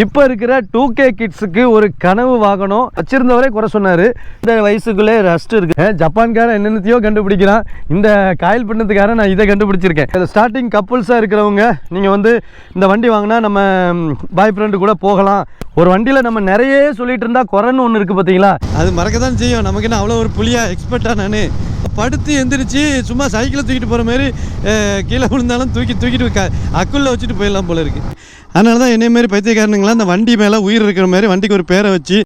இப்போ இருக்கிற two K கிட்ஸுக்கு ஒரு கனவு வாகனம் வச்சிருந்தவரே குறை சொன்னார். இந்த வயசுக்குள்ளே ரஸ்ட் இருக்கு. ஜப்பான்காரன் என்னென்னத்தையோ கண்டுபிடிக்கிறான். இந்த காயல் பண்ணதுக்காரன் நான் இதை கண்டுபிடிச்சிருக்கேன். இந்த ஸ்டார்டிங் கப்புள்ஸாக இருக்கிறவங்க நீங்கள் வந்து இந்த வண்டி வாங்கினா நம்ம பாய் ஃப்ரெண்டு கூட போகலாம். ஒரு வண்டியில் நம்ம நிறைய சொல்லிட்டு இருந்தா குறைன்னு ஒன்று இருக்குது பார்த்தீங்களா அது மறக்க தான் செய்யும். நமக்கு என்ன அவ்வளோ ஒரு புளியா எக்ஸ்பர்ட்டா நான். படுத்து எந்திரிச்சு சும்மா சைக்கிளை தூக்கிட்டு போகிற மாதிரி கீழே விழுந்தாலும் தூக்கி தூக்கிட்டு அக்குள்ளே அக்குள்ள வச்சுட்டு போயிடலாம் போல இருக்கு. அதனால தான் என்னை மாதிரி பைத்தியக்காரனுங்களாம் அந்த வண்டி மேலே உயிர் இருக்கிற மாதிரி வண்டிக்கு ஒரு பேரை வச்சு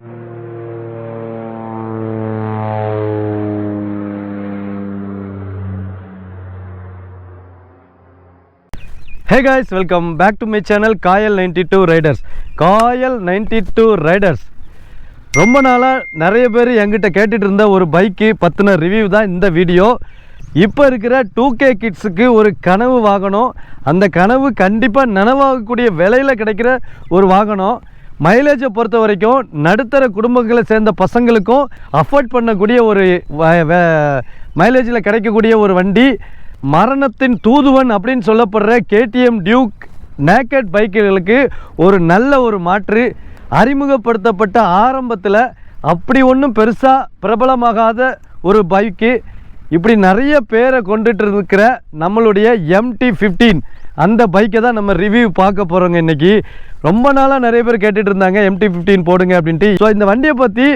hey guys welcome back to my channel Kayal ninety two riders Kayal ninety two riders ரொம்ப நாளாக நிறைய பேர் என்கிட்ட கேட்டுட்டு இருந்த ஒரு பைக்கு பற்றின ரிவ்யூ தான் இந்த வீடியோ இப்போ இருக்கிற டூ கே கிட்ஸுக்கு ஒரு கனவு வாகனம். அந்த கனவு கண்டிப்பாக நனவாகக்கூடிய விலையில் கிடைக்கிற ஒரு வாகனம். மைலேஜை பொறுத்த வரைக்கும் நடுத்தர குடும்பங்களை சேர்ந்த பசங்களுக்கும் அஃபோர்ட் பண்ணக்கூடிய ஒரு மைலேஜில் கிடைக்கக்கூடிய ஒரு வண்டி. மரணத்தின் தூதுவன் அப்படின்னு சொல்லப்படுற கேடிஎம் டியூக் நேக்கட் பைக்குகளுக்கு ஒரு நல்ல ஒரு மாற்று. அறிமுகப்படுத்தப்பட்ட ஆரம்பத்தில் அப்படி ஒன்றும் பெருசாக பிரபலமாகாத ஒரு பைக்கு இப்படி நிறைய பேரை கொண்டுட்டு இருக்கிற நம்மளுடைய எம்டி ஃபிஃப்டீன் அந்த பைக்கை தான் நம்ம ரிவ்யூ பார்க்க போகிறோங்க இன்றைக்கி ரொம்ப நாளாக நிறைய பேர் கேட்டுட்டு இருந்தாங்க எம்டி ஃபிஃப்டீன் போடுங்க அப்படின்ட்டு. ஸோ இந்த வண்டியை பற்றி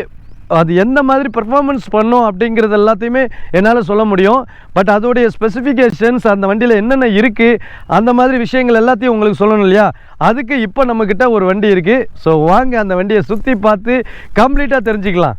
அது எந்த மாதிரி பெர்ஃபார்மன்ஸ் பண்ணும் அப்படிங்கிறது எல்லாத்தையுமே என்னால் சொல்ல முடியும். பட் அதோடைய ஸ்பெசிஃபிகேஷன்ஸ் அந்த வண்டியில் என்னென்ன இருக்குது அந்த மாதிரி விஷயங்கள் எல்லாத்தையும் உங்களுக்கு சொல்லணும் இல்லையா? அதுக்கு இப்போ நம்மக்கிட்ட ஒரு வண்டி இருக்குது ஸோ வாங்க அந்த வண்டியை சுற்றி பார்த்து கம்ப்ளீட்டாக தெரிஞ்சுக்கலாம்.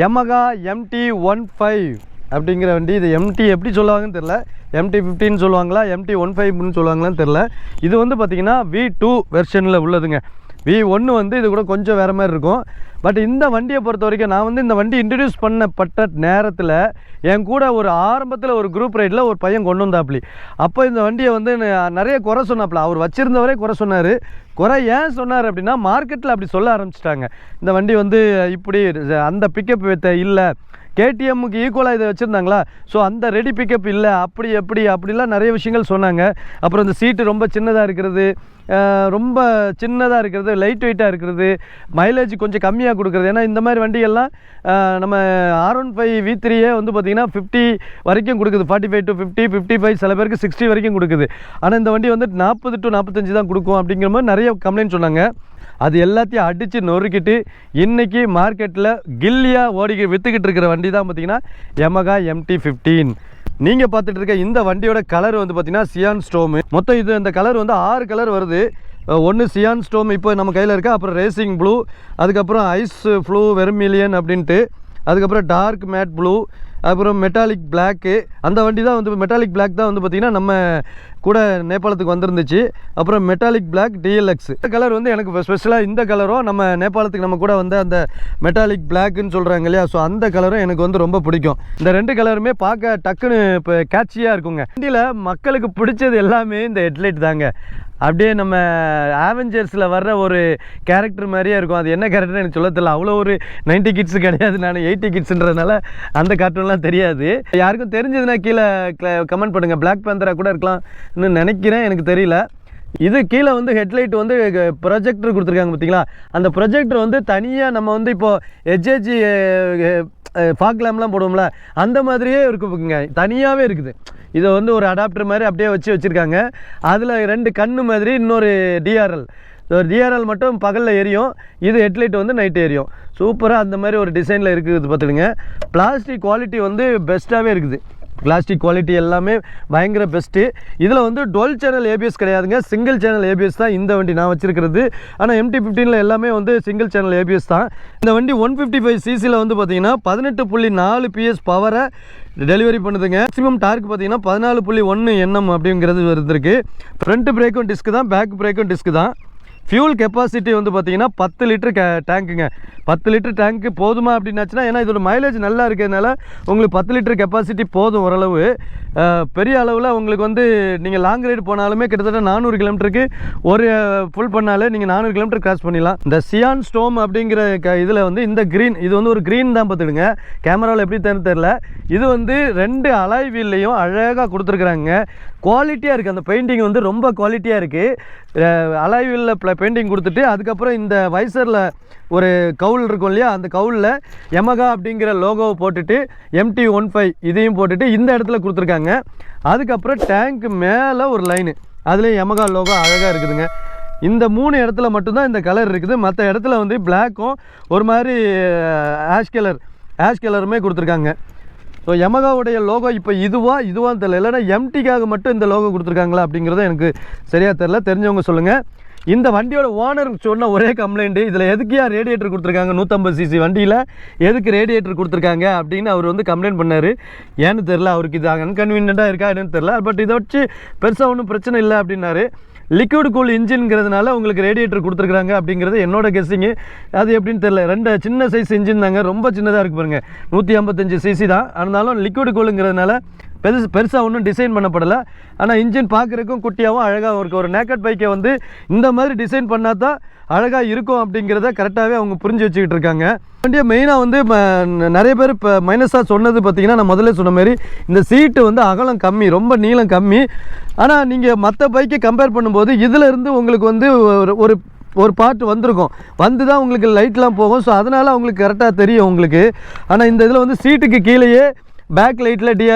யமகா எம்டி ஒன் ஃபைவ் அப்படிங்கிற வண்டி. இது எம்டி எப்படி சொல்லுவாங்கன்னு தெரில எம்டி ஃபிஃப்டின்னு சொல்லுவாங்களா? எம்டி ஒன் ஃபைவ்னு சொல்லுவாங்களான்னு தெரில இது வந்து பார்த்திங்கன்னா வி டூ வெர்ஷனில் உள்ளதுங்க. வி ஒன்று வந்து இது கூட கொஞ்சம் வேறு மாதிரி இருக்கும். பட் இந்த வண்டியை பொறுத்த வரைக்கும் நான் வந்து இந்த வண்டி இன்ட்ரடியூஸ் பண்ணப்பட்ட நேரத்தில் என் கூட ஒரு ஆரம்பத்தில் ஒரு குரூப் ரைடில் ஒரு பையன் கொண்டு வந்தாப்புலி. அப்போ இந்த வண்டியை வந்து நிறைய குறை சொன்னாப்புல. அவர் வச்சுருந்தவரே குறை சொன்னார். குறை ஏன் சொன்னார் அப்படின்னா மார்க்கெட்டில் அப்படி சொல்ல ஆரம்பிச்சிட்டாங்க. இந்த வண்டி வந்து இப்படி அந்த பிக்கப் இல்லை. கேடிஎம்முக்கு ஈக்குவலாக இதை வச்சுருந்தாங்களா? ஸோ அந்த ரெடி பிக்கப் இல்லை. அப்படி எப்படி அப்படிலாம் நிறைய விஷயங்கள் சொன்னாங்க. அப்புறம் இந்த சீட்டு ரொம்ப சின்னதாக இருக்கிறது. ரொம்ப சின்னதாக இருக்கிறது லைட் வெயிட்டாக இருக்கிறது மைலேஜ் கொஞ்சம் கம்மியாக கொடுக்குறது. ஏன்னா இந்த மாதிரி வண்டிகள்லாம் நம்ம ஆர் ஒன் ஃபைவ் வி த்ரீயே வந்து பார்த்திங்கன்னா ஃபிஃப்டி வரைக்கும் கொடுக்குது. Forty five to fifty fifty five சில பேருக்கு சிக்ஸ்டி வரைக்கும் கொடுக்குது. ஆனால் இந்த வண்டி வந்து நாற்பது டு நாற்பத்தஞ்சு தான் கொடுக்கும் அப்படிங்கிற மாதிரி நிறைய கம்ப்ளைண்ட் சொன்னாங்க. அது எல்லாத்தையும் அடித்து நொறுக்கிட்டு இன்றைக்கி மார்க்கெட்டில் கில்லியாக ஓடி விற்றுக்கிட்டு இருக்கிற வண்டி தான் பார்த்தீங்கன்னா எமகா எம்டி ஃபிஃப்டீன் நீங்கள் பார்த்துட்டு இருக்க இந்த வண்டியோட கலர் வந்து பார்த்தீங்கன்னா சியான் ஸ்டோமு மொத்தம் இது இந்த கலர் வந்து ஆறு கலர் வருது. ஒன்று சியான் ஸ்டோம் இப்போ நம்ம கையில் இருக்கா அப்புறம் ரேசிங் ப்ளூ அதுக்கப்புறம் ஐஸ் ஃப்ளூ வெர்மிலியன் அப்படின்ட்டு அதுக்கப்புறம் டார்க் மேட் ப்ளூ அப்புறம் மெட்டாலிக் பிளாக்கு அந்த வண்டி தான் வந்து மெட்டாலிக் பிளாக் தான் வந்து பார்த்திங்கன்னா நம்ம கூட நேபாளத்துக்கு வந்திருந்துச்சு. அப்புறம் மெட்டாலிக் பிளாக் டிஎல்எக்ஸ் இந்த கலர் வந்து எனக்கு ஸ்பெஷலாக இந்த கலரும் நம்ம நேபாளத்துக்கு நம்ம கூட வந்து அந்த மெட்டாலிக் பிளாக்னு சொல்கிறாங்க இல்லையா? ஸோ அந்த கலரும் எனக்கு வந்து ரொம்ப பிடிக்கும். இந்த ரெண்டு கலருமே பார்க்க டக்குன்னு இப்போ கேட்சியாக இருக்குங்க. வண்டியில் மக்களுக்கு பிடிச்சது எல்லாமே இந்த ஹெட்லைட் தாங்க. அப்படியே நம்ம ஆவெஞ்சர்ஸில் வர்ற ஒரு கேரக்டர் மாதிரியே இருக்கும். அது என்ன கேரக்டர் எனக்கு சொல்ல தெரியல. அவ்வளோ ஒரு 90 கிட்ஸ் கிடையாது. நான் எயிட்டி கிட்ஸ்ன்றதுனால அந்த கார்ட்டூன்லாம் தெரியாது. யாருக்கும் தெரிஞ்சதுன்னா கீழே கமெண்ட் பண்ணுங்கள் பிளாக் பேந்தராக கூட இருக்கலாம். நினைக்கிறேன் எனக்கு தெரியல. இது கீழே வந்து ஹெட்லைட் வந்து ப்ரொஜெக்டர் கொடுத்துருக்காங்க பார்த்தீங்களா அந்த ப்ரொஜெக்டர் வந்து தனியாக நம்ம வந்து இப்போது ஹெச்ஹெச்சி ஃபாக்லாம்லாம் போடுவோம்ல அந்த மாதிரியே இருக்குங்க தனியாகவே இருக்குது. இதை வந்து ஒரு அடாப்டர் மாதிரி அப்படியே வச்சு வச்சுருக்காங்க. அதில் ரெண்டு கண்ணு மாதிரி இன்னொரு டிஆர்எல் ஒரு டிஆர்எல் மட்டும் பகலில் எரியும். இது ஹெட்லைட் வந்து நைட் எரியும். சூப்பராக அந்த மாதிரி ஒரு டிசைனில் இருக்குது பார்த்துடுங்க பிளாஸ்டிக் குவாலிட்டி வந்து பெஸ்ட்டாகவே இருக்குது. பிளாஸ்டிக் குவாலிட்டி எல்லாமே பயங்கர பெஸ்ட்டு இதில் வந்து டுவெல் சேனல் ஏபிஎஸ் கிடையாதுங்க. சிங்கிள் சேனல் ஏபிஎஸ் தான் இந்த வண்டி நான் வச்சிருக்கிறது. ஆனால் எம்டி ஃபிஃப்டீனில் எல்லாமே வந்து சிங்கிள் சேனல் ஏபிஎஸ் தான். இந்த வண்டி ஒன் ஃபிஃப்டி ஃபைவ் சிசியில் வந்து பார்த்தீங்கன்னா பதினெட்டு புள்ளி நாலு பிஎஸ் பவரை டெலிவரி பண்ணுதுங்க. மேக்ஸிமம் டார்க் பார்த்தீங்கன்னா பதினாலு புள்ளி ஒன்று எண்ணம் அப்படிங்கிறது வருதுருக்கு ஃப்ரண்ட் பிரேக்கும் டிஸ்க்கு தான் பேக் பிரேக்கும் டிஸ்க்கு தான். ஃபியூல் கெப்பாசிட்டி வந்து பார்த்தீங்கன்னா பத்து லிட்டர் கே டேங்க்குங்க பத்து லிட்டர் டேங்க்கு போதுமா அப்படின்னாச்சுன்னா ஏன்னா இதோட மைலேஜ் நல்லா இருக்கிறதுனால உங்களுக்கு பத்து லிட்டர் கெப்பாசிட்டி போதும் ஓரளவு. பெரிய அளவில் உங்களுக்கு வந்து நீங்கள் லாங் ரைடு போனாலுமே கிட்டத்தட்ட நானூறு கிலோமீட்டருக்கு ஒரு ஃபுல் பண்ணாலே நீங்கள் நானூறு கிலோமீட்டர் கிராஸ் பண்ணிடலாம். இந்த சியான் ஸ்டோம் அப்படிங்கிற க இதில் வந்து இந்த க்ரீன் இது வந்து ஒரு க்ரீன் தான் பார்த்துடுங்க. கேமராவில் எப்படி தெரியும் தெரில இது வந்து ரெண்டு அலாய் வீல்லையும் அழகாக கொடுத்துருக்குறாங்க. குவாலிட்டியாக இருக்குது அந்த பெயிண்டிங் வந்து ரொம்ப குவாலிட்டியாக இருக்குது அலைவில் பெயிண்டிங் கொடுத்துட்டு அதுக்கப்புறம் இந்த வைசரில் ஒரு கவுல் இருக்கும் இல்லையா? அந்த கவுலில் எமகா அப்படிங்கிற லோகோவை போட்டுட்டு எம்டி ஒன் ஃபைவ் இதையும் போட்டுட்டு இந்த இடத்துல கொடுத்துருக்காங்க. அதுக்கப்புறம் டேங்க் மேலே ஒரு லைனு அதுலேயும் எமகா லோகோ அழகாக இருக்குதுங்க. இந்த மூணு இடத்துல மட்டும்தான் இந்த கலர் இருக்குது. மற்ற இடத்துல வந்து பிளாக்கும் ஒரு மாதிரி ஆஷ் கலர் ஆஷ் கலருமே கொடுத்துருக்காங்க. ஸோ யமகாவுடைய லோகோ இப்போ இதுவா இதுவான்னு தெரியல. இல்லைன்னா எம்டிக்காக மட்டும் இந்த லோகோ கொடுத்துருக்காங்களா அப்படிங்கிறத எனக்கு சரியாக தெரில தெரிஞ்சவங்க சொல்லுங்கள் இந்த வண்டியோட ஓனர் சொன்ன ஒரே கம்ப்ளைண்ட்டு இதில் எதுக்கியா ரேடியேட்டர் கொடுத்துருக்காங்க? நூற்றம்பது சிசி வண்டியில் எதுக்கு ரேடியேட்டர் கொடுத்துருக்காங்க? அப்படின்னு அவர் வந்து கம்ப்ளைண்ட் பண்ணார். ஏன்னு தெரில அவருக்கு இது அன்கன்வீனியண்ட்டாக இருக்கா என்னன்னு தெரில பட் இதை வச்சு பெருசாக ஒன்றும் பிரச்சனை இல்லை அப்படின்னாரு. லிக்விட் கூல் இன்ஜின்ங்கிறதுனால உங்களுக்கு ரேடியேட்டர் கொடுத்துருக்காங்க அப்படிங்கிறது என்னோட கெஸ்ஸிங்கு அது எப்படின்னு தெரியல. ரெண்டு சின்ன சைஸ் இன்ஜின் தாங்க. ரொம்ப சின்னதாக இருக்கு பாருங்கள் நூற்றி ஐம்பத்தஞ்சு சிசி தான். இருந்தாலும் லிக்விட் கூலுங்கிறதுனால பெருசு பெருசாக ஒன்றும் டிசைன் பண்ணப்படலை. ஆனால் இன்ஜின் பார்க்குறக்கும் குட்டியாகவும் அழகாகவும் இருக்குது ஒரு நேக்கட் பைக்கை வந்து இந்த மாதிரி டிசைன் பண்ணால் தான் அழகாக இருக்கும் அப்படிங்கிறத கரெக்டாகவே அவங்க புரிஞ்சு வச்சுக்கிட்டு இருக்காங்க. வண்டியை மெயினாக வந்து ம- நிறைய பேர் இப்போ மைனஸாக சொன்னது பார்த்தீங்கன்னா நான் முதல்ல சொன்ன மாதிரி இந்த சீட்டு வந்து அகலம் கம்மி ரொம்ப நீளம் கம்மி. ஆனால் நீங்கள் மற்ற பைக்கை கம்பேர் பண்ணும்போது இதிலிருந்து உங்களுக்கு வந்து ஒரு ஒரு ஒரு பார்ட் வந்திருக்கும். வந்து தான் உங்களுக்கு லைட்லாம் போகும். ஸோ அதனால் அவங்களுக்கு கரெக்டாக தெரியும் உங்களுக்கு. ஆனால் இந்த இதில் வந்து சீட்டுக்கு கீழேயே பேக் லைட்டில் டிய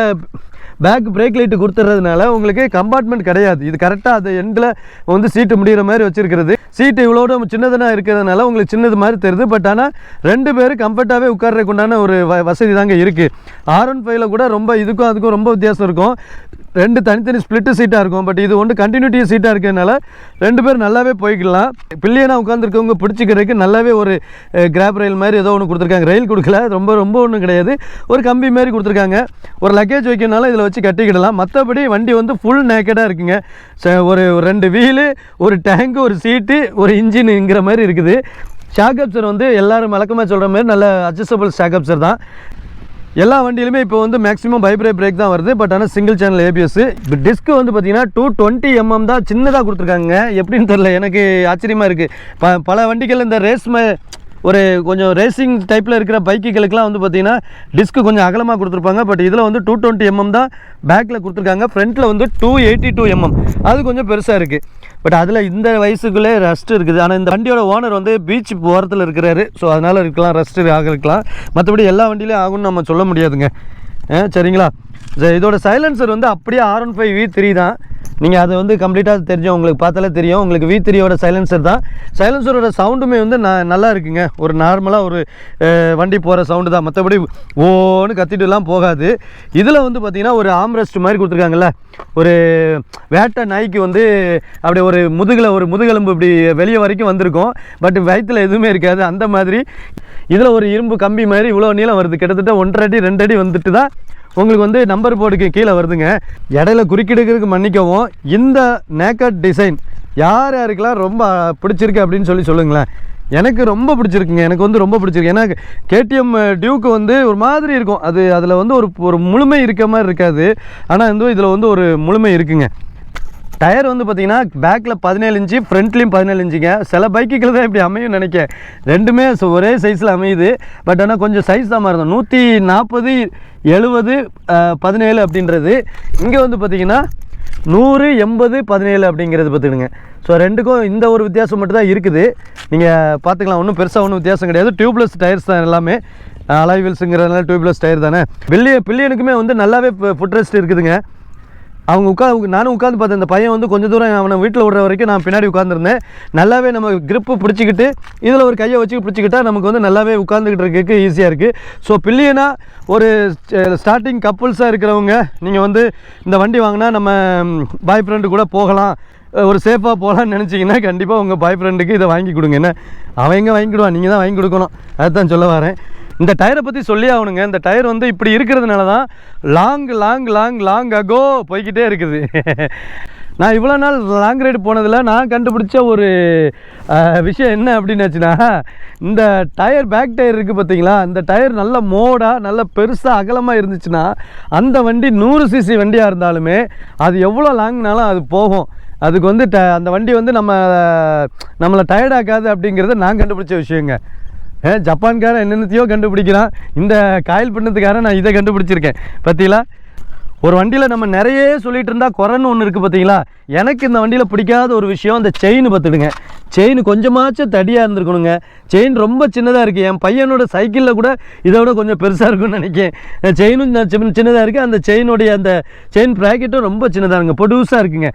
பேக் பிரேக் லைட்டு கொடுத்துறதுனால உங்களுக்கு கம்பார்ட்மெண்ட் கிடையாது. இது கரெக்டாக அது எண்டில் வந்து சீட்டு முடிகிற மாதிரி வச்சுருக்கிறது. சீட்டு இவ்வளோட சின்னதாக இருக்கிறதுனால உங்களுக்கு சின்னது மாதிரி தெரியுது. பட் ஆனால் ரெண்டு பேரும் கம்ஃபர்ட்டாகவே உட்காரக்குண்டான ஒரு வ வசதி தாங்க இருக்குது ஆர் ஒன் ஃபைவ்ல கூட ரொம்ப இதுக்கும் அதுக்கும் ரொம்ப வித்தியாசம் இருக்கும். ரெண்டு தனித்தனி ஸ்ப்ளிட்டு சீட்டாக இருக்கும். பட் இது ஒன்று கண்டினியூட்டி சீட்டாக இருக்கிறதுனால ரெண்டு பேர் நல்லாவே போய்க்கலாம். பில்லியனாக உட்காந்துருக்கவங்க பிடிச்சிக்கிறதுக்கு நல்லாவே ஒரு கிராப் ரயில் மாதிரி ஏதோ ஒன்று கொடுத்துருக்காங்க. ரயில் கொடுக்கல. ரொம்ப ரொம்ப ஒன்றும் கிடையாது. ஒரு கம்பி மாதிரி கொடுத்துருக்காங்க. ஒரு லக்கேஜ் வைக்கனால இதில் வச்சு கட்டிக்கிடலாம். மற்றபடி வண்டி வந்து ஃபுல் நேக்கடாக இருக்குங்க. ச- ஒரு ரெண்டு வீலு ஒரு டேங்கு ஒரு சீட்டு ஒரு இன்ஜினுங்கிற மாதிரி இருக்குது. ஷாக் அப்சர் வந்து எல்லோரும் வழக்கமாக சொல்கிற மாதிரி நல்ல அட்ஜஸ்டபிள் ஷாக் அப்சர் தான். எல்லா வண்டியிலுமே இப்போ வந்து மேக்ஸிமம் பைப்ரே பிரேக் தான் வருது பட் ஆனால் சிங்கிள் சேனல் ஏபிஎஸ் இப்போ டிஸ்க் வந்து பார்த்தீங்கன்னா டூ டுவெண்ட்டி எம்எம் தான் சின்னதாக கொடுத்துருக்காங்க. எப்படின்னு தெரில எனக்கு ஆச்சரியமாக இருக்குது ப பல வண்டிகள் இந்த ரேஸ் ஒரு கொஞ்சம் ரேசிங் டைப்பில் இருக்கிற பைக்குகளுக்கெல்லாம் வந்து பார்த்திங்கன்னா டிஸ்க்கு கொஞ்சம் அகலமாக கொடுத்துருப்பாங்க. பட் இதில் வந்து டூ டுவெண்ட்டி எம்எம் தான் பேக்கில் கொடுத்துருக்காங்க. ஃப்ரண்ட்டில் வந்து டூ எயிட்டி டூ எம்எம் அது கொஞ்சம் பெருசாக இருக்குது பட் அதில் இந்த வயசுக்குள்ளே ரஸ்ட் இருக்குது. ஆனால் இந்த வண்டியோட ஓனர் வந்து பீச் ஓரத்தில் இருக்கிறாரு. ஸோ அதனால் இருக்கலாம் ரஸ்ட் ஆக இருக்கலாம். மற்றபடி எல்லா வண்டியிலையும் ஆகும்னு நம்ம சொல்ல முடியாதுங்க. சரிங்களா? இதோட சைலன்சர் வந்து அப்படியே R one five V three தான். நீங்கள் அதை வந்து கம்ப்ளீட்டாக தெரியும் உங்களுக்கு பார்த்தாலே தெரியும். உங்களுக்கு வி த்ரீயோட சைலன்சர் தான். சைலன்சரோட சவுண்டுமே வந்து நான் நல்லா இருக்குங்க. ஒரு நார்மலாக ஒரு வண்டி போகிற சவுண்டு தான். மற்றபடி ஓன்னு கத்திட்டுலாம் போகாது. இதில் வந்து பார்த்தீங்கன்னா ஒரு ஆம்ரெஸ்ட் மாதிரி கொடுத்துருக்காங்கல்ல. ஒரு வேட்டை நாய்க்கு வந்து அப்படி ஒரு முதுகில் ஒரு முதுகெலும்பு இப்படி வெளியே வரைக்கும் வந்திருக்கும். பட் வயிற்றில் எதுவுமே இருக்காது. அந்த மாதிரி இதில் ஒரு இரும்பு கம்பி மாதிரி இவ்வளோ நீளம் வருது. கிட்டத்தட்ட ஒன்றரை அடி ரெண்டு அடி வந்துட்டு தான் உங்களுக்கு வந்து நம்பர் போர்டுக்கு கீழே வருதுங்க. இடையில குறுக்கிடுக்கிறதுக்கு மன்னிக்கவும். இந்த நேக்கட் டிசைன் யார் யாருக்கெல்லாம் ரொம்ப பிடிச்சிருக்கு அப்படின்னு சொல்லி சொல்லுங்களேன். எனக்கு ரொம்ப பிடிச்சிருக்குங்க. எனக்கு வந்து ரொம்ப பிடிச்சிருக்கு. ஏன்னா கேடிஎம் டியூக்கு வந்து ஒரு மாதிரி இருக்கும். அது அதில் வந்து ஒரு ஒரு முழுமை இருக்க மாதிரி இருக்காது. ஆனால் வந்து இதில் வந்து ஒரு முழுமை இருக்குங்க. டயர் வந்து பார்த்தீங்கன்னா பேக்கில் பதினேழு இன்ச்சு ஃப்ரண்ட்லேயும் பதினேழு இன்ச்சுங்க. சில பைக்குகள் தான் இப்படி அமையும் நினைக்க ரெண்டுமே ஒரே சைஸில் அமையுது. பட் ஆனால் கொஞ்சம் சைஸ் தான் மாறும் நூற்றி நாற்பது எழுபது பதினேழு அப்படின்றது. இங்கே வந்து பார்த்தீங்கன்னா நூறு எண்பது பதினேழு அப்படிங்கிறது பார்த்துக்கிடுங்க ஸோ ரெண்டுக்கும் இந்த ஒரு வித்தியாசம் மட்டும் தான் இருக்குது. நீங்கள் பார்த்துக்கலாம் ஒன்றும் பெருசாக ஒன்றும் வித்தியாசம் கிடையாது. டியூப்லெஸ் டயர்ஸ் தான் எல்லாமே. அலைவில்ஸுங்கிறதுனால டியூப்லெஸ் டயர் தானே. பில்லிய பில்லியனுக்குமே வந்து நல்லாவே ஃபுட் ரெஸ்ட் இருக்குதுங்க. அவங்க உட்காந்து நானும் உட்காந்து பார்த்தேன். அந்த பையன் வந்து கொஞ்சம் தூரம் அவனை வீட்டில் விடுற வரைக்கும் நான் பின்னாடி உட்காந்துருந்தேன் நல்லாவே நம்ம கிரிப்பு பிடிச்சிக்கிட்டு இதில் ஒரு கையை வச்சு பிடிச்சிக்கிட்டா நமக்கு வந்து நல்லாவே உட்காந்துக்கிட்டு இருக்கறதுக்கு ஈஸியாக இருக்குது ஸோ பில்லியனா ஒரு ஸ்டார்டிங் கப்புள்ஸாக இருக்கிறவங்க நீங்கள் வந்து இந்த வண்டி வாங்கினா நம்ம பாய் ஃப்ரெண்டு கூட போகலாம். ஒரு சேஃபாக போகலான்னு நினச்சிங்கன்னா கண்டிப்பாக உங்கள் பாய் ஃப்ரெண்டுக்கு இதை வாங்கி கொடுங்க. என்ன? அவங்க வாங்கிக்கிடுவான் நீங்கள் தான் வாங்கி கொடுக்கணும். அதுதான் சொல்ல வரேன். இந்த டயரை பற்றி சொல்லி ஆகணுங்க. இந்த டயர் வந்து இப்படி இருக்கிறதுனால தான் லாங் லாங் லாங் லாங் அகோ போய்கிட்டே இருக்குது. நான் இவ்வளோ நாள் லாங் ரைடு போனதில் நான் கண்டுபிடிச்ச ஒரு விஷயம் என்ன அப்படின்னாச்சுன்னா இந்த டயர் பேக் டயர் இருக்குது பார்த்தீங்களா இந்த டயர் நல்ல மோடாக நல்ல பெருசாக அகலமாக இருந்துச்சுன்னா அந்த வண்டி நூறு சிசி வண்டியாக இருந்தாலுமே அது எவ்வளோ லாங்னாலும் அது போகும். அதுக்கு வந்து ட அந்த வண்டி வந்து நம்ம நம்மளை டயர்டாக்காது அப்படிங்கிறத நான் கண்டுபிடிச்ச விஷயங்க. ஜப்பான்காரன் என்னென்னத்தையோ கண்டுபிடிக்கிறான். இந்த காயில் பண்ணதுக்காரன் நான் இதை கண்டுபிடிச்சிருக்கேன். பார்த்தீங்களா ஒரு வண்டியில் நம்ம நிறைய சொல்லிட்டு இருந்தால் குறைன்னு ஒன்று இருக்குது பார்த்தீங்களா எனக்கு இந்த வண்டியில் பிடிக்காத ஒரு விஷயம் அந்த செயின் பார்த்துடுங்க செயின் கொஞ்சமாச்சும் தடியாக இருந்திருக்கணுங்க. செயின் ரொம்ப சின்னதாக இருக்குது என் பையனோட சைக்கிளில் கூட இதை விட கொஞ்சம் பெருசாக இருக்கும்னு நினைக்கிறேன். செயினும் சின்னதாக இருக்குது அந்த செயினுடைய அந்த செயின் ப்ராக்கெட்டும் ரொம்ப சின்னதாக இருக்குங்க. பொடுசாக இருக்குங்க.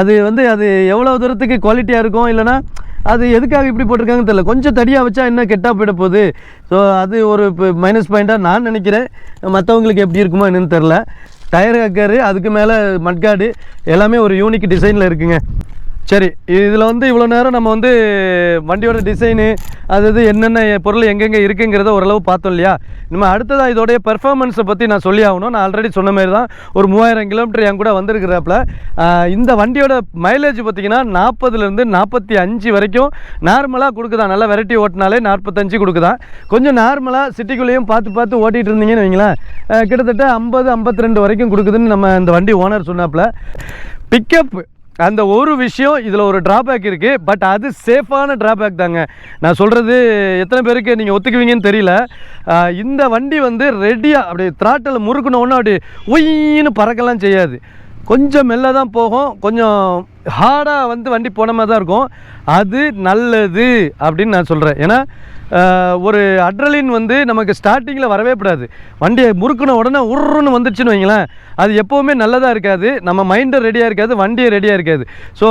அது வந்து அது எவ்வளோ தூரத்துக்கு குவாலிட்டியாக இருக்கும் இல்லைன்னா அது எதுக்காக இப்படி போட்டிருக்காங்கன்னு தெரியல. கொஞ்சம் தடியாக வச்சா என்ன கெட்டாக போயிட போகுது? ஸோ அது ஒரு மைனஸ் பாயிண்ட்டாக நான் நினைக்கிறேன். மற்றவங்களுக்கு எப்படி இருக்குமோ என்னென்னு தெரில டயர் ஹக்கரு அதுக்கு மேலே மட்காடு எல்லாமே ஒரு யூனிக் டிசைனில் இருக்குங்க. சரி இதில் வந்து இவ்வளோ நேரம் நம்ம வந்து வண்டியோட டிசைனு அது இது என்னென்ன பொருள் எங்கெங்கே இருக்குங்கிறத ஓரளவு பார்த்தோம் இல்லையா? நம்ம அடுத்ததாக இதோடைய பெர்ஃபார்மன்ஸை பற்றி நான் சொல்லி ஆகணும். நான் ஆல்ரெடி சொன்ன மாதிரி தான் ஒரு மூவாயிரம் கிலோமீட்டர் என் கூட வந்திருக்கிறப்பல. இந்த வண்டியோட மைலேஜ் பார்த்தீங்கன்னா நாற்பதுலேருந்து நாற்பத்தி அஞ்சு வரைக்கும் நார்மலாக கொடுக்குதான். நல்லா வெரைட்டி ஓட்டினாலே நாற்பத்தஞ்சு கொடுக்குதான். கொஞ்சம் நார்மலாக சிட்டிக்குள்ளேயும் பார்த்து பார்த்து ஓட்டிகிட்டு இருந்தீங்கன்னு வைங்களேன். கிட்டத்தட்ட ஐம்பது ஐம்பத்தி ரெண்டு வரைக்கும் கொடுக்குதுன்னு நம்ம இந்த வண்டி ஓனர் சொன்னாப்புல. பிக்கப் அந்த ஒரு விஷயம் இதில் ஒரு ட்ராபேக் இருக்குது பட் அது சேஃபான ட்ராபேக் தாங்க. நான் சொல்கிறது எத்தனை பேருக்கு நீங்கள் ஒத்துக்குவீங்கன்னு தெரியல. இந்த வண்டி வந்து ரெடியாக அப்படி திராட்டில் முறுக்குன உடனே அப்படி உயின்னு பறக்கலாம் செய்யாது. கொஞ்சம் மெல்ல தான் போகும். கொஞ்சம் ஹார்டாக வந்து வண்டி போன மாதிரி தான் இருக்கும். அது நல்லது அப்படின்னு நான் சொல்கிறேன் ஏன்னா ஒரு அட்ரலின் வந்து நமக்கு ஸ்டார்டிங்கில் வரவே கூடாது. வண்டியை முறுக்குன உடனே உருன்னு வந்துச்சுன்னு வைங்களேன். அது எப்போவுமே நல்லதாக இருக்காது. நம்ம மைண்டை ரெடியாக இருக்காது. வண்டியை ரெடியாக இருக்காது. ஸோ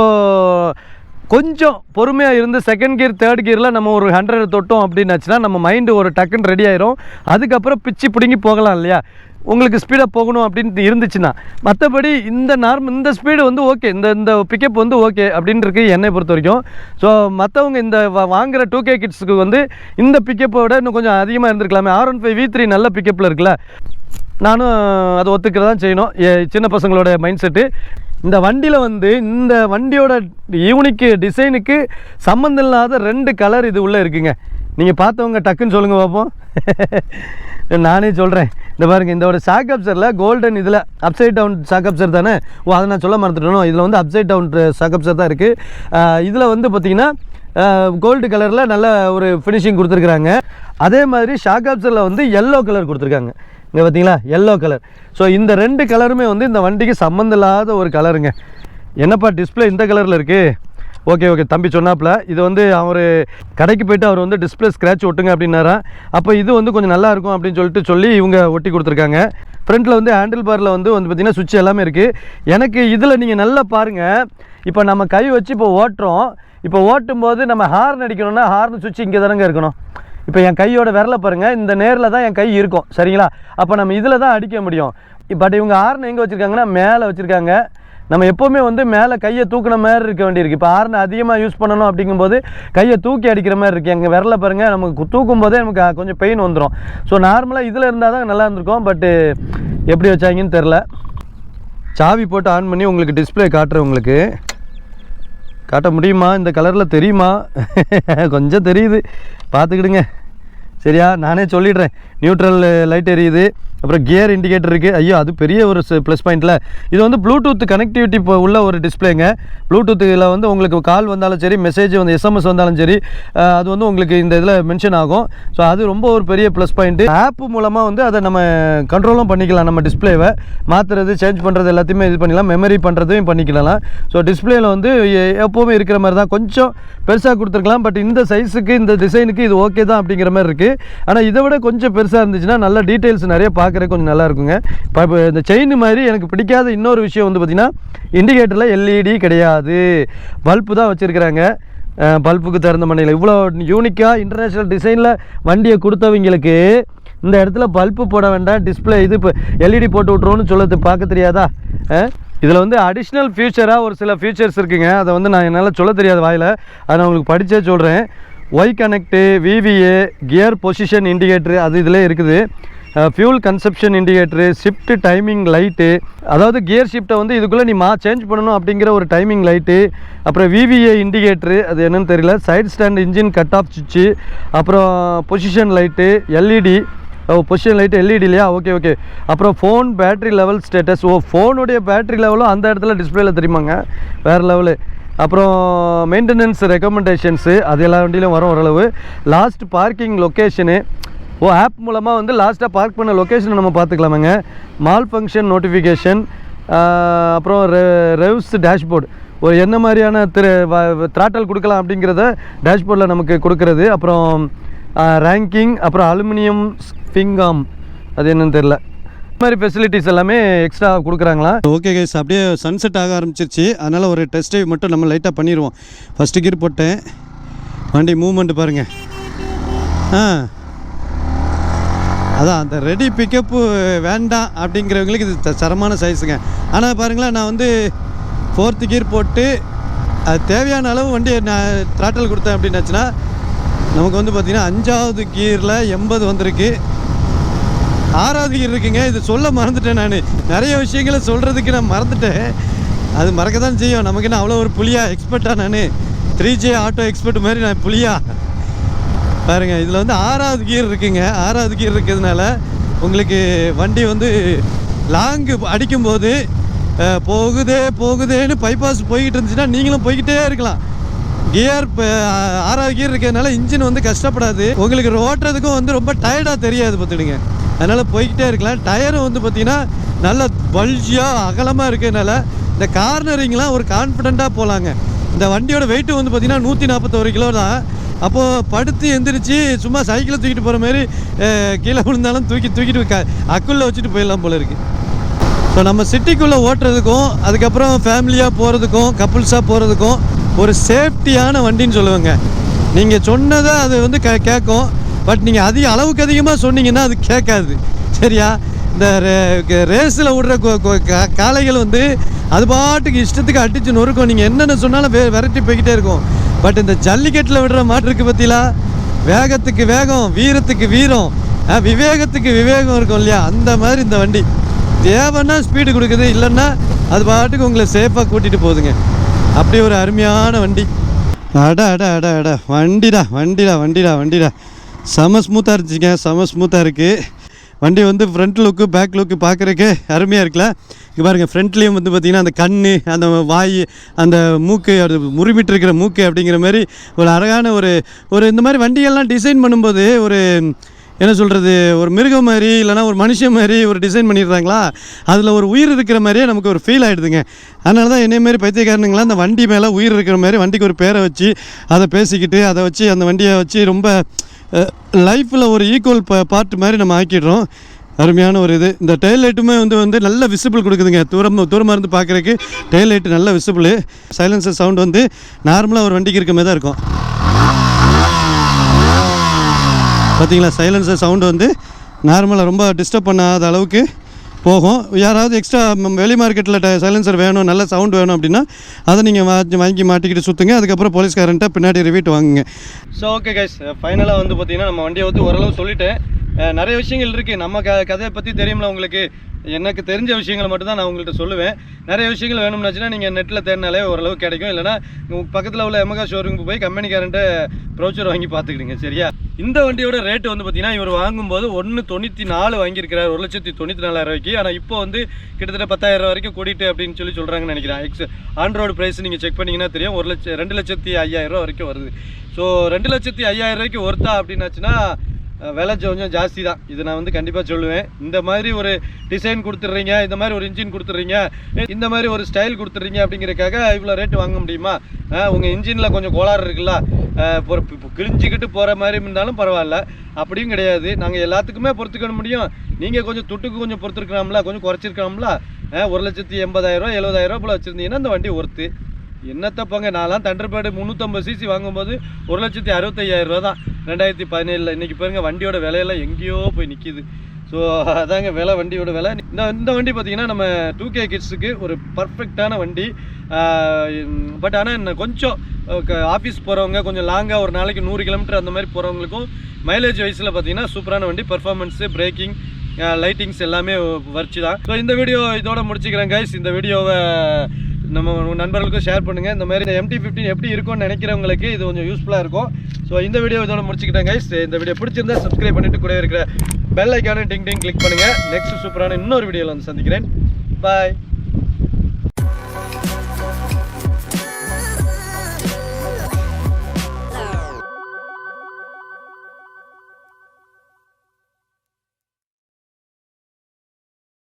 கொஞ்சம் பொறுமையாக இருந்து செகண்ட் கியர் தேர்ட் கியரில் நம்ம ஒரு ஹண்ட்ரட் தொட்டோம் அப்படின்னாச்சுன்னா நம்ம மைண்டு ஒரு டக்குன்னு ரெடி ஆயிரும். அதுக்கப்புறம் பிச்சு பிடுங்கி போகலாம் இல்லையா? உங்களுக்கு ஸ்பீடாக போகணும் அப்படின்னு இருந்துச்சுன்னா மற்றபடி இந்த நார்மல் இந்த ஸ்பீடு வந்து ஓகே இந்த இந்த பிக்கப் வந்து ஓகே அப்படின்னு என்னை பொறுத்த வரைக்கும் ஸோ மற்றவங்க இந்த வாங்குகிற டூ கே கிட்ஸுக்கு வந்து இந்த பிக்கப்போட இன்னும் கொஞ்சம் அதிகமாக இருந்திருக்கலாமே. R one five V three நல்ல பிக்கப்பில் இருக்குல்ல. நானும் அதை ஒத்துக்கிறதான் செய்யணும். ஏ சின்ன பசங்களோட மைண்ட் செட்டு இந்த வண்டியில் வந்து இந்த வண்டியோட யூனிக்கு டிசைனுக்கு சம்மந்தம் இல்லாத ரெண்டு கலர் இது உள்ளே இருக்குங்க. நீங்கள் பார்த்தவங்க டக்குன்னு சொல்லுங்கள் பார்ப்போம் நானே சொல்கிறேன் இந்த பாருங்க இதோட ஷாக் அப்சரில் கோல்டன் இதில் அப்சைட் டவுன் ஷாக் அப்சர் தானே? ஓ அதை நான் சொல்ல மறந்துட்டணும் இதில் வந்து அப்சைட் டவுன் ஷாக் அப்சர் தான் இருக்குது இதில் வந்து பார்த்தீங்கன்னா கோல்டு கலரில் நல்ல ஒரு ஃபினிஷிங் கொடுத்துருக்குறாங்க. அதே மாதிரி ஷாக் அப்சரில் வந்து எல்லோ கலர் கொடுத்துருக்காங்க. இங்கே பார்த்தீங்களா எல்லோ கலர் ஸோ இந்த ரெண்டு கலருமே வந்து இந்த வண்டிக்கு சம்மந்தம் இல்லாத ஒரு கலருங்க என்னப்பா டிஸ்ப்ளே இந்த கலரில் இருக்குது ஓகே ஓகே. தம்பி சொன்னாப்புல இது வந்து அவர் கடைக்கு போயிட்டு அவர் வந்து டிஸ்ப்ளே ஸ்க்ராட்ச் ஒட்டுங்க அப்படின்னாரா? அப்போ இது வந்து கொஞ்சம் நல்லா இருக்கும் அப்படின்னு சொல்லிட்டு சொல்லி இவங்க ஒட்டி கொடுத்துருக்காங்க. ஃப்ரண்ட்டில் வந்து ஹேண்டில் பாரில் வந்து வந்து பார்த்திங்கன்னா சுவிட்ச் எல்லாமே இருக்குது எனக்கு இதில் நீங்கள் நல்லா பாருங்கள் இப்போ நம்ம கை வச்சு இப்போ ஓட்டுறோம். இப்போ ஓட்டும் போது நம்ம ஹார்ன் அடிக்கணும்னா ஹார்ன் சுவிட்ச் இங்கே தானங்க இருக்கணும். இப்போ என் கையோட விரலை பாருங்கள் இந்த நேரில் தான் என் கை இருக்கும். சரிங்களா? அப்போ நம்ம இதில் தான் அடிக்க முடியும். பட் இவங்க ஹார்ன் எங்கே வச்சுருக்காங்கன்னா மேலே வச்சுருக்காங்க. நம்ம எப்போவுமே வந்து மேலே கையை தூக்குன மாதிரி இருக்க வேண்டியிருக்கு. இப்போ ஹார்ன் அதிகமாக யூஸ் பண்ணணும் அப்படிங்கும்போது கையை தூக்கி அடிக்கிற மாதிரி இருக்குது எங்கள் விரலை பாருங்கள் நமக்கு தூக்கும் போதே நமக்கு கொஞ்சம் பெயின் வந்துடும் ஸோ நார்மலாக இதில் இருந்தால் தான் நல்லா இருந்திருக்கும். பட்டு எப்படி வச்சாங்கன்னு தெரில சாவி போட்டு ஆன் பண்ணி உங்களுக்கு டிஸ்ப்ளே காட்டுறேன் உங்களுக்கு. காட்ட முடியுமா? இந்த கலரில் தெரியுமா? கொஞ்சம் தெரியுது. பார்த்துக்கிடுங்க. சரியா? நானே சொல்லிடுறேன். நியூட்ரல் லைட் எரியுது. அப்புறம் கியர் இண்டிகேட்டர் இருக்குது ஐயோ அது பெரிய ஒரு ப்ளஸ் பாயிண்ட்டில் இது வந்து ப்ளூடூத் கனெக்டிவிட்டி இப்போ உள்ள ஒரு டிஸ்பிளேங்க ப்ளூடூத்தில் வந்து உங்களுக்கு கால் வந்தாலும் சரி மெசேஜ் வந்து எஸ்எம்எஸ் வந்தாலும் சரி அது வந்து உங்களுக்கு இந்த இதில் மென்ஷன் ஆகும். ஸோ அது ரொம்ப ஒரு பெரிய ப்ளஸ் பாயிண்ட்டு ஆப் மூலமாக வந்து அதை நம்ம கண்ட்ரோலும் பண்ணிக்கலாம் நம்ம டிஸ்பிளேவை மாற்றுறது சேஞ்ச் பண்ணுறது எல்லாத்தையுமே இது பண்ணிக்கலாம். மெமரி பண்ணுறதையும் பண்ணிக்கலாம். ஸோ டிஸ்பிளேயில் வந்து எப்போவுமே இருக்கிற மாதிரி தான். கொஞ்சம் பெருசாக கொடுத்துருக்கலாம். பட் இந்த சைஸுக்கு இந்த டிசைனுக்கு இது ஓகே தான் அப்படிங்கிற மாதிரி இருக்குது ஆனால் இதை விட கொஞ்சம் பெருசாக இருந்துச்சுன்னா நல்ல டீட்டெயில்ஸ் நிறைய பார்க்க பார்க்குறதுக்கு கொஞ்சம் நல்லா இருக்குங்க. இப்போ இந்த செயின் மாதிரி எனக்கு பிடிக்காத இன்னொரு விஷயம் வந்து பார்த்திங்கன்னா இண்டிகேட்டரில் எல்இடி கிடையாது. பல்பு தான் வச்சுருக்குறாங்க. பல்புக்கு திறந்த மண்ணில் இவ்வளோ யூனிக்காக இன்டர்நேஷ்னல் டிசைனில் வண்டியை கொடுத்தவங்களுக்கு இந்த இடத்துல பல்பு போட வேண்டாம். டிஸ்ப்ளே இது இப்போ எல்இடி போட்டு விட்ருவோன்னு சொல்லுறது பார்க்க தெரியாதா? இதில் வந்து அடிஷ்னல் ஃபியூச்சராக ஒரு சில ஃபியூச்சர்ஸ் இருக்குங்க. அதை வந்து நான் என்னால் சொல்ல தெரியாது வாயில். அதை நான் உங்களுக்கு படித்தே சொல்கிறேன் Y connect VVA gear position indicator அது இதில் இருக்குது. Fuel consumption indicator shift timing light அதாவது கியர் ஷிஃப்ட்டை வந்து இதுக்குள்ளே நீ மா சேஞ்ச் பண்ணணும் அப்படிங்கிற ஒரு டைமிங் லைட்டு அப்புறம் விவிஏ இண்டிகேட்டரு அது என்னன்னு தெரியல side stand engine cut off சுவிட்சு அப்புறம் பொசிஷன் லைட்டு எல்இடி ஓ பொசிஷன் லைட் எல்இடி இல்லையா? ஓகே ஓகே அப்புறம் ஃபோன் பேட்டரி லெவல் ஸ்டேட்டஸ் ஓ ஃபோனுடைய பேட்டரி லெவலும் அந்த இடத்துல டிஸ்பிளேல தெரியுமாங்க? வேறு லெவலு அப்புறம் மெயின்டெனன்ஸ் ரெக்கமெண்டேஷன்ஸு அது எல்லா வண்டியிலும் வரும் ஓரளவு. லாஸ்ட் பார்க்கிங் லொக்கேஷனு ஓ ஆப் மூலமாக வந்து லாஸ்ட்டாக பார்க் பண்ண லொக்கேஷனை நம்ம பார்த்துக்கலாமாங்க. மால் ஃபங்க்ஷன் நோட்டிஃபிகேஷன் அப்புறம் ரெவ்ஸ் டேஷ்போர்டு ஒரு என்ன மாதிரியான திரு த்ராட்டல் கொடுக்கலாம் அப்படிங்கிறத டேஷ்போர்டில் நமக்கு கொடுக்கறது. அப்புறம் ரேங்கிங் அப்புறம் அலுமினியம் ஃபிங்காம் அது என்னன்னு தெரில மாதிரி ஃபெசிலிட்டிஸ் எல்லாமே எக்ஸ்ட்ரா கொடுக்குறாங்களா? ஓகே கைஸ் அப்படியே சன்செட் ஆக ஆரம்பிச்சிருச்சு. அதனால் ஒரு டெஸ்ட் ட்ரைவ் மட்டும் நம்ம லைட்டாக பண்ணிடுவோம் ஃபஸ்ட்டு கீர் போட்டேன். வண்டி மூவ்மெண்ட் பாருங்கள் ஆ. அதான் அந்த ரெடி பிக்கப்பு வேண்டாம் அப்படிங்கிறவங்களுக்கு இது சரமான தரமான சைஸுங்க ஆனால் பாருங்களேன் நான் வந்து ஃபோர்த்து கீர் போட்டு அது தேவையான அளவு வண்டி நான் த்ராட்டல் கொடுத்தேன் அப்படின்னாச்சுன்னா நமக்கு வந்து பார்த்திங்கன்னா அஞ்சாவது கீரில் எண்பது வந்திருக்கு. ஆறாவது இருக்குங்க. இது சொல்ல மறந்துட்டேன் நான். நிறைய விஷயங்களை சொல்கிறதுக்கு நான் மறந்துட்டேன். அது மறக்க தான் செய்யும். நமக்கு என்ன அவ்வளோ ஒரு புளியா எக்ஸ்பர்ட்டாக நான்? த்ரீ ஜே ஆட்டோ எக்ஸ்பர்ட் மாதிரி நான் புளியா பாருங்கள் இதில் வந்து ஆறாவது கீர் இருக்குங்க. ஆறாவது கீர் இருக்கிறதுனால உங்களுக்கு வண்டி வந்து லாங்கு அடிக்கும்போது போகுதே போகுதேன்னு பைபாஸ் போய்கிட்டு இருந்துச்சுன்னா நீங்களும் போய்கிட்டே இருக்கலாம். கியர் இப்போ ஆறாவது கியர் இருக்கிறதுனால இன்ஜின் வந்து கஷ்டப்படாது. உங்களுக்கு ஓட்டுறதுக்கும் வந்து ரொம்ப டயர்டாக தெரியாது பார்த்துடுங்க. அதனால் போய்கிட்டே இருக்கலாம். டயரும் வந்து பார்த்திங்கன்னா நல்ல பல்ஜியாக அகலமாக இருக்கிறதுனால இந்த கார்னரிங்லாம் ஒரு கான்ஃபிடெண்ட்டாக போகலாங்க இந்த வண்டியோட வெயிட் வந்து பார்த்திங்கன்னா நூற்றி நாற்பத்தோரு கிலோ தான். அப்போது படுத்து எந்திரிச்சு சும்மா சைக்கிளை தூக்கிட்டு போகிற மாதிரி கீழே விழுந்தாலும் தூக்கி தூக்கிட்டு க அக்குள்ளே வச்சுட்டு போயிடலாம் போல இருக்குது ஸோ நம்ம சிட்டிக்குள்ளே ஓட்டுறதுக்கும் அதுக்கப்புறம் ஃபேமிலியாக போகிறதுக்கும் கப்புள்ஸாக போகிறதுக்கும் ஒரு சேஃப்டியான வண்டின்னு சொல்லுவேங்க. நீங்கள் சொன்னதை அது வந்து கே கேட்கும். பட் நீங்கள் அதிக அளவுக்கு அதிகமாக சொன்னீங்கன்னா அது கேட்காது. சரியா? இந்த ரேஸில் விடுற காளைகள் வந்து அது பாட்டுக்கு இஷ்டத்துக்கு அடித்து நொறுக்கும். நீங்கள் என்னென்ன சொன்னாலும் வெ விரட்டி போய்கிட்டே இருக்கும். பட் இந்த ஜல்லிக்கட்டில் விடுற மாட்டு இருக்கு பற்றிலா வேகத்துக்கு வேகம் வீரத்துக்கு வீரம். விவேகத்துக்கு விவேகம் இருக்கும் இல்லையா? அந்த மாதிரி இந்த வண்டி. தேவைன்னா ஸ்பீடு கொடுக்குது இல்லைன்னா அது பாட்டுக்கு உங்களை சேஃபாக கூட்டிகிட்டு போகுதுங்க. அப்படி ஒரு அருமையான வண்டி. அட அட அட அட. வண்டிடா வண்டிடா வண்டிடா வண்டிடா. செம ஸ்மூத்தாக இருந்துச்சுங்க செம ஸ்மூத்தாக இருக்குது வண்டி வந்து ஃப்ரண்ட் லுக்கு பேக் லுக்கு பார்க்குறக்கு அருமையாக இருக்குல்ல? இங்கே பாருங்கள் ஃப்ரண்ட்லேயும் வந்து பார்த்திங்கன்னா அந்த கண் அந்த வாய் அந்த மூக்கு அது முறிமிட்டிருக்கிற மூக்கு அப்படிங்கிற மாதிரி ஒரு அழகான ஒரு ஒரு இந்த மாதிரி வண்டிகள்லாம் டிசைன் பண்ணும்போது ஒரு என்ன சொல்கிறது ஒரு மிருகம் மாதிரி இல்லைனா ஒரு மனுஷன் மாதிரி ஒரு டிசைன் பண்ணிடுறாங்களா? அதில் ஒரு உயிர் இருக்கிற மாதிரியே நமக்கு ஒரு ஃபீல் ஆகிடுதுங்க அதனால தான் என்னைய மாரி பைத்தியக்காரனுங்களாம் அந்த வண்டி மேலே உயிர் இருக்கிற மாதிரி வண்டிக்கு ஒரு பேரை வச்சு அதை பேசிக்கிட்டு அதை வச்சு அந்த வண்டியை வச்சு ரொம்ப லைஃப்பில் ஒரு ஈக்குவல் பார்ட் மாதிரி நம்ம ஆக்கிடுறோம். அருமையான ஒரு இது. இந்த டெயில் லைட்டுமே வந்து வந்து நல்ல விசிபிள் கொடுக்குதுங்க. தூரம் தூரமாக இருந்து பார்க்குறதுக்கு டெயில் லைட்டு நல்ல விசிபிள் சைலன்சர் சவுண்ட் வந்து நார்மலாக ஒரு வண்டிக்கு இருக்க மாதிரி தான் இருக்கும். பார்த்தீங்களா சைலன்சர் சவுண்டு வந்து நார்மலாக ரொம்ப டிஸ்டர்ப் பண்ணாத அளவுக்கு போகும். யாராவது எக்ஸ்ட்ரா வெளி மார்க்கெட்டில் சைலன்சர் வேணும் நல்ல சவுண்ட் வேணும் அப்படின்னா அதை நீங்கள் வாங்கி வாங்கி மாட்டிக்கிட்டு சுற்றுங்க அதுக்கப்புறம் போலீஸ்காரன்ட்ட பின்னாடி ரிவீட் வாங்குங்க. ஸோ ஓகே கைஸ் ஃபைனலாக வந்து பார்த்தீங்கன்னா நம்ம வண்டியை வந்து ஓரளவு சொல்லிட்டேன். நிறைய விஷயங்கள் இருக்குது நம்ம க கதையை பற்றி தெரியும்ல உங்களுக்கு. எனக்கு தெரிஞ்ச விஷயங்களை மட்டும் தான் நான் உங்கள்கிட்ட சொல்லுவேன். நிறைய விஷயங்கள் வேணும்னாச்சுன்னா நீங்கள் நெட்டில் தேடினாலே ஓரளவு கிடைக்கும். இல்லைனா உங்கள் பக்கத்தில் உள்ள எமகா ஷோரூமுக்கு போய் கம்பெனிக்காரன்ட்டு ப்ரௌச்சர் வாங்கி பார்த்துக்கிடுங்க சரியா? இந்த வண்டியோட ரேட்டு வந்து பார்த்தீங்கன்னா இவர் வாங்கும்போது ஒன்று தொண்ணூற்றி நாலு வாங்கியிருக்கிறார். ஒரு லட்சத்தி தொண்ணூற்றி நாலாயிரம் ரூபாய்க்கு. ஆனால் இப்போ வந்து கிட்டத்தட்ட பத்தாயிரம் ரூபா வரைக்கும் கூட்டிட்டு அப்படின்னு சொல்லி சொல்கிறாங்கன்னு நினைக்கிறேன். எக்ஸ் ஆண்ட்ராய்டு ப்ரைஸ் நீங்கள் செக் பண்ணிங்கன்னா தெரியும். ஒரு லட்சம் ரெண்டு லட்சத்தி ஐயாயிரம் ரூபா வரைக்கும் வருது. ஸோ ரெண்டு லட்சத்தி ஐயாயிரம் ரூபாய்க்கு ஒர்த்தா அப்படின்னாச்சுன்னா விலை கொஞ்சம் ஜாஸ்தி தான் இது நான் வந்து கண்டிப்பாக சொல்லுவேன். இந்த மாதிரி ஒரு டிசைன் கொடுத்துட்றீங்க இந்த மாதிரி ஒரு இன்ஜின் கொடுத்துட்றீங்க இந்த மாதிரி ஒரு ஸ்டைல் கொடுத்துட்றீங்க அப்படிங்கிறதுக்காக இவ்வளோ ரேட்டு வாங்க முடியுமா? உங்கள் இன்ஜினில் கொஞ்சம் கோளாறு இருக்குல்ல? இப்போ கிழிஞ்சிக்கிட்டு போகிற மாதிரி இருந்தாலும் பரவாயில்ல. அப்படியும் கிடையாது. நாங்கள் எல்லாத்துக்குமே பொறுத்துக்க முடியும். நீங்கள் கொஞ்சம் துட்டுக்கு கொஞ்சம் பொறுத்துருக்கலாம்ல கொஞ்சம் குறைச்சிருக்கலாம்ல? ஒரு லட்சத்தி எண்பதாயிரம் எழுபதாயிரம் போல் வச்சுருந்தீங்கன்னா இந்த வண்டி ஒர்த்து என்னத்தப்பாங்க நான்லாம் தண்டர்பேடு முந்நூற்றம்பது சிசி வாங்கும்போது ஒரு லட்சத்தி அறுபத்தையாயிரம் ரூபா தான். ரெண்டாயிரத்தி பதினேழில். இன்றைக்கி பாருங்க வண்டியோட விலையெல்லாம் எங்கேயோ போய் நிற்கிது ஸோ அதாங்க விலை வண்டியோட விலை. இந்த இந்த வண்டி பார்த்திங்கன்னா நம்ம டூ கே கிட்ஸுக்கு ஒரு பர்ஃபெக்டான வண்டி. பட் ஆனால் என்ன கொஞ்சம் ஆஃபீஸ் போகிறவங்க கொஞ்சம் லாங்காக ஒரு நாளைக்கு நூறு கிலோமீட்டர் அந்த மாதிரி போகிறவங்களுக்கும் மைலேஜ் வயசில் பார்த்தீங்கன்னா சூப்பரான வண்டி. பர்ஃபார்மன்ஸு பிரேக்கிங் லைட்டிங்ஸ் எல்லாமே வரிச்சு தான் ஸோ இந்த வீடியோ இதோட முடிச்சுக்கிறேன் கைஸ் இந்த வீடியோவை நம்ம நண்பர்களுக்கும் ஷேர் பண்ணுங்கள் இந்த மாதிரி இந்த எம்டி ஃபிஃப்டின் எப்படி இருக்கும்னு நினைக்கிறவங்களுக்கு இது கொஞ்சம் யூஸ்ஃபுல்லாக இருக்கும். ஸோ இந்த வீடியோ இதோட முடிச்சுக்கிட்டேன் கைஸ் இந்த வீடியோ பிடிச்சிருந்தா சப்ஸ்கிரைப் பண்ணிட்டு கூட இருக்கிற பெல் ஐக்கான டிங் டிங் கிளிக் பண்ணுங்கள் நெக்ஸ்ட் சூப்பரான இன்னொரு வீடியோவில் வந்து சந்திக்கிறேன். பாய்